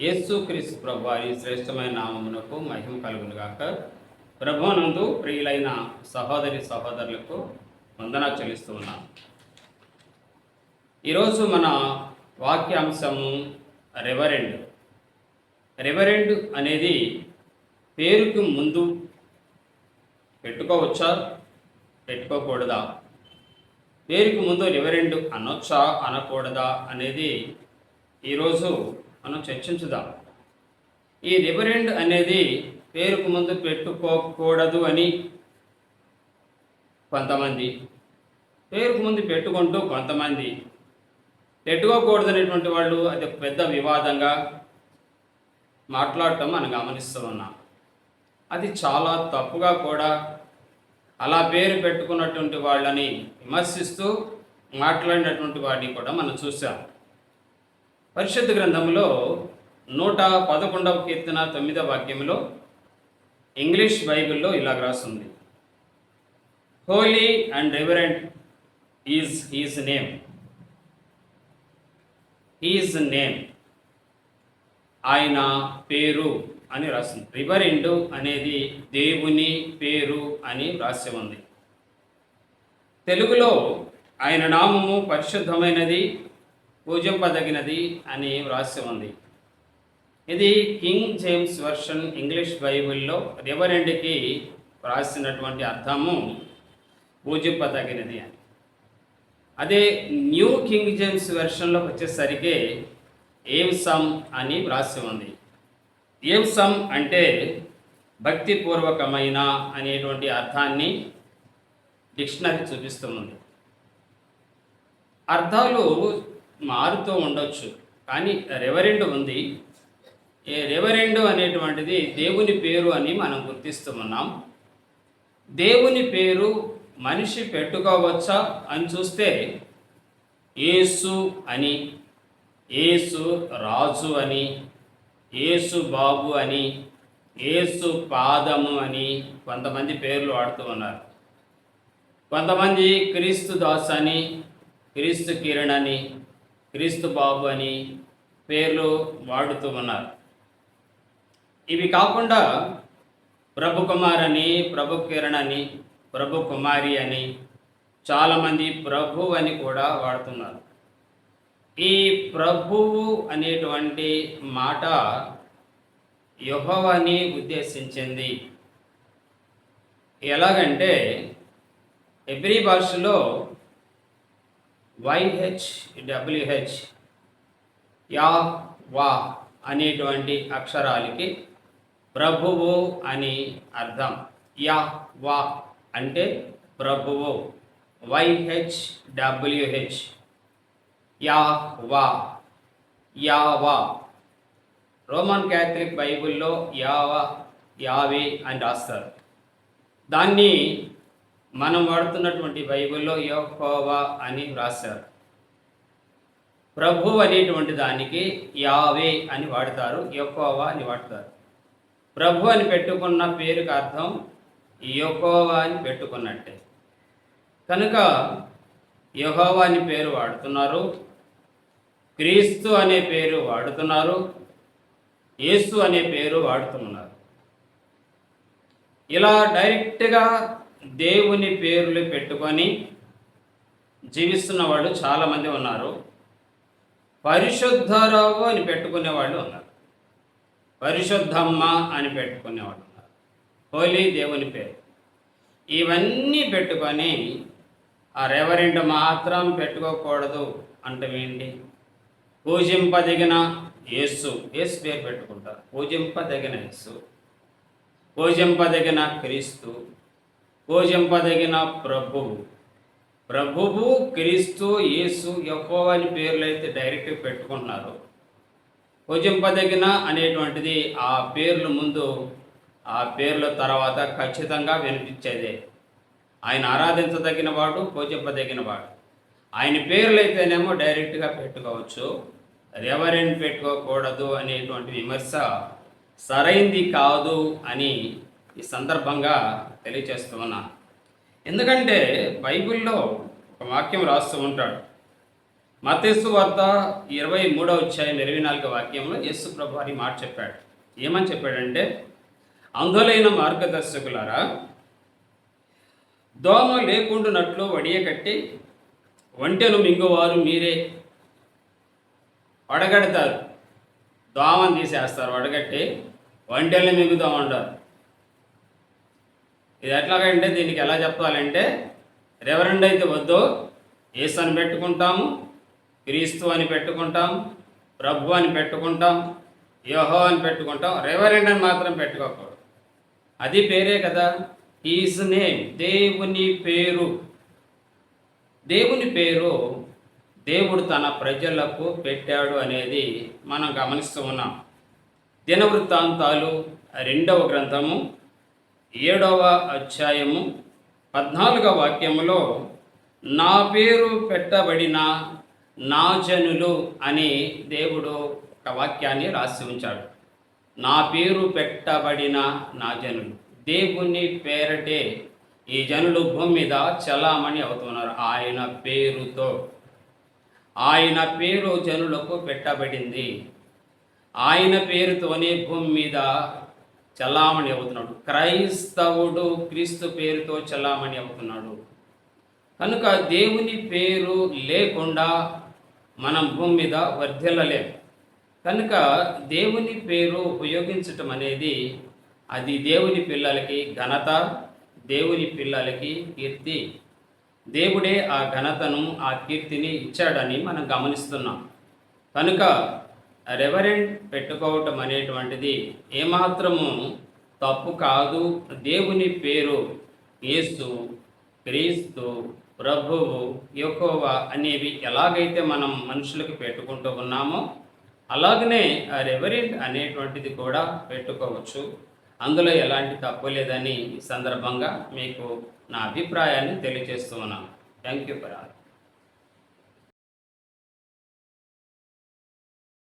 యేసు క్రీస్తు ప్రభు వారి శ్రేష్టమైన నామమునకు మహిమ కలుగును గాక ప్రభునందు ప్రియులైన సహోదరి సహోదరులకు వందన చెల్లిస్తూ ఉన్నాను ఈరోజు మన వాక్యాంశము రెవరెండ్. రెవరెండ్ అనేది పేరుకు ముందు పెట్టుకోవచ్చా? పెట్టుకోకూడదా? పేరుకు ముందు రెవరెండ్ అనొచ్చా? అనకూడదా? అనేది ఈరోజు మనం చర్చించుదాం. ఈ రివరెండ్ అనేది పేరుకు ముందు పెట్టుకోకూడదు అని కొంతమంది. పేరుకు ముందు పెట్టుకుంటూ కొంతమంది. పెట్టుకోకూడదు అనేటువంటి వాళ్ళు అది పెద్ద వివాదంగా మాట్లాడటం మనం గమనిస్తూ ఉన్నాం. అది చాలా తప్పుగా కూడా అలా పేరు పెట్టుకున్నటువంటి వాళ్ళని విమర్శిస్తూ మాట్లాడినటువంటి వాడిని కూడా మనం చూసాం పరిషత్ గ్రంథంలో నూట పదకొండవ కీర్తన తొమ్మిదవ వాక్యంలో ఇంగ్లీష్ బైబిల్లో ఇలా రాస్తుంది. Holy and reverent is his name his name ఆయన పేరు అని రాసింది రివరెండు అనేది దేవుని పేరు అని రాసి ఉంది. తెలుగులో ఆయన నామము పరిశుద్ధమైనది పూజింపదగినది అని వ్రాసి ఉంది. ఇది కింగ్ జేమ్స్ వర్షన్ ఇంగ్లీష్ బైబిల్లో రెవరెండ్కి వ్రాసినటువంటి అర్థము పూజింపదగినది అని. అదే న్యూ కింగ్ జేమ్స్ వెర్షన్లో వచ్చేసరికి ఏం సమ్ అని వ్రాసి ఉంది. ఏం సమ్ అంటే భక్తిపూర్వకమైన అనేటువంటి అర్థాన్ని డిక్షనరీ చూపిస్తుంది. అర్థాలు మారుతూ ఉండొచ్చు. కానీ రెవరెండ్ ఉంది. ఈ రెవరెండ్ అనేటువంటిది దేవుని పేరు అని మనం గుర్తిస్తూ ఉన్నాం దేవుని పేరు మనిషి పెట్టుకోవచ్చా అని చూస్తే ఏసు అని ఏసు రాజు అని ఏసు బాబు అని ఏసు పాదము అని కొంతమంది పేర్లు వాడుతూ ఉన్నారు. కొంతమంది క్రీస్తు దాస్ అని క్రీస్తు కిరణ్ అని క్రీస్తు బాబు అని పేర్లు వాడుతూ ఉన్నారు. ఇవి కాకుండా ప్రభు కుమార్ అని ప్రభు కిరణ్ అని ప్రభు కుమారి అని చాలామంది ప్రభు అని కూడా వాడుతున్నారు. ఈ ప్రభువు అనేటువంటి మాట యహోవాని ఉద్దేశించింది. ఎలాగంటే ఎబ్రి భాషలో వైహెచ్ డబ్ల్యూహెచ్ యా వా అనేటువంటి అక్షరాలకి ప్రభువు అని అర్థం. యా వా అంటే ప్రభువు. YH WH Yahweh. Yahweh. Roman Catholic బైబిల్లో యావ యావే అని రాస్తారు. దాన్ని మనం వాడుతున్నటువంటి బైబిల్లో యహోవా అని వ్రాశారు. ప్రభు అనేటువంటి దానికి యావే అని వాడతారు యెహోవా అని వాడతారు. ప్రభు అని పెట్టుకున్న పేరుకి అర్థం యెహోవా అని పెట్టుకున్నట్టే. కనుక యహోవా అని పేరు వాడుతున్నారు క్రీస్తు అనే పేరు వాడుతున్నారు యేసు అనే పేరు వాడుతున్నారు. ఇలా డైరెక్ట్గా దేవుని పేర్లు పెట్టుకొని జీవిస్తున్న వాళ్ళు చాలామంది ఉన్నారు. పరిశుద్ధరావు అని పెట్టుకునే వాళ్ళు ఉన్నారు. పరిశుద్ధమ్మ అని పెట్టుకునేవాళ్ళు ఉన్నారు. హోలీ దేవుని పేరు. ఇవన్నీ పెట్టుకొని ఆ రెవరెంట్ మాత్రం పెట్టుకోకూడదు అంటే పూజింపదగిన యేసు. యేసు పేరు పెట్టుకుంటారు. పూజింపదగిన యేసు. పూజింపదగిన క్రీస్తు. పూజింపదగిన ప్రభువు. ప్రభువు క్రీస్తు యేసు ఎక్కువ అని పేర్లు అయితే డైరెక్ట్గా పెట్టుకుంటున్నారు. పూజింపదగిన అనేటువంటిది ఆ పేర్లు ముందు ఆ పేర్ల తర్వాత ఖచ్చితంగా వినిపించేదే. ఆయన ఆరాధించదగిన వాడు పూజింపదగిన వాడు. ఆయన పేర్లు అయితేనేమో డైరెక్ట్గా పెట్టుకోవచ్చు. రెవరెంట్ పెట్టుకోకూడదు అనేటువంటి విమర్శ సరైంది కాదు అని ఈ సందర్భంగా తెలియచేస్తూ ఉన్నాను ఎందుకంటే బైబిల్లో ఒక వాక్యం రాస్తూ ఉంటాడు. మతేసు వార్త ఇరవై మూడవ అధ్యాయం ఇరవై నాలుగో వాక్యంలో యేసు ప్రభు అని మాట చెప్పాడు. ఏమని చెప్పాడంటే అంధులైన మార్గదర్శకులారా దోమ లేకుండానట్లు వడియకట్టి ఒంటెను మింగువారు మీరే. వడగడతారు. దోమను తీసేస్తారు. వడగట్టి ఒంటెల్ని మింగుతూ ఉంటారు ఇది ఎట్లాగంటే దీనికి ఎలా చెప్పాలంటే రెవరెండ్ అయితే వద్దు ఏసు అని పెట్టుకుంటాము క్రీస్తు అని పెట్టుకుంటాం ప్రభు అని పెట్టుకుంటాం యోహో అని పెట్టుకుంటాం రెవరెండ్ అని మాత్రం పెట్టుకోకూడదు. అది పేరే కదా ఈజ్ నేమ్ దేవుని పేరు. దేవుని పేరు దేవుడు తన ప్రజలకు పెట్టాడు అనేది మనం గమనిస్తూ ఉన్నాం. దినవృత్తాంతాలు రెండవ గ్రంథము ఏడవ అధ్యాయము పద్నాలుగవ వాక్యములో నా పేరు పెట్టబడిన నా జనులు అని దేవుడు ఒక వాక్యాన్ని రాసి ఉంచాడు. నా పేరు పెట్టబడిన నా జనులు దేవుని పేరటే ఈ జనులు భూమి మీద చలామణి అవుతున్నారు. ఆయన పేరుతో ఆయన పేరు జనులకు పెట్టబడింది. ఆయన పేరుతోనే భూమి మీద చలామణి అవుతున్నాడు. క్రైస్తవుడు క్రీస్తు పేరుతో చలామణి అవుతున్నాడు. కనుక దేవుని పేరు లేకుండా మనం భూమి మీద వర్ధిల్లలేం. కనుక దేవుని పేరు ఉపయోగించటం అనేది అది దేవుని పిల్లలకి ఘనత దేవుని పిల్లలకి కీర్తి. దేవుడే ఆ ఘనతను ఆ కీర్తిని ఇచ్చాడని మనం గమనిస్తున్నాం. కనుక రెవరెంట్ పెట్టుకోవటం అనేటువంటిది ఏమాత్రము తప్పు కాదు. దేవుని పేరు యేసు క్రీస్తు ప్రభువు యెహోవా అనేవి ఎలాగైతే మనం మనుషులకు పెట్టుకుంటూ ఉన్నామో అలాగనే ఆ రెవరెంట్ అనేటువంటిది కూడా పెట్టుకోవచ్చు. అందులో ఎలాంటి తప్పు లేదని ఈ సందర్భంగా మీకు నా అభిప్రాయాన్ని తెలియజేస్తూ ఉన్నాను. Thank you for all.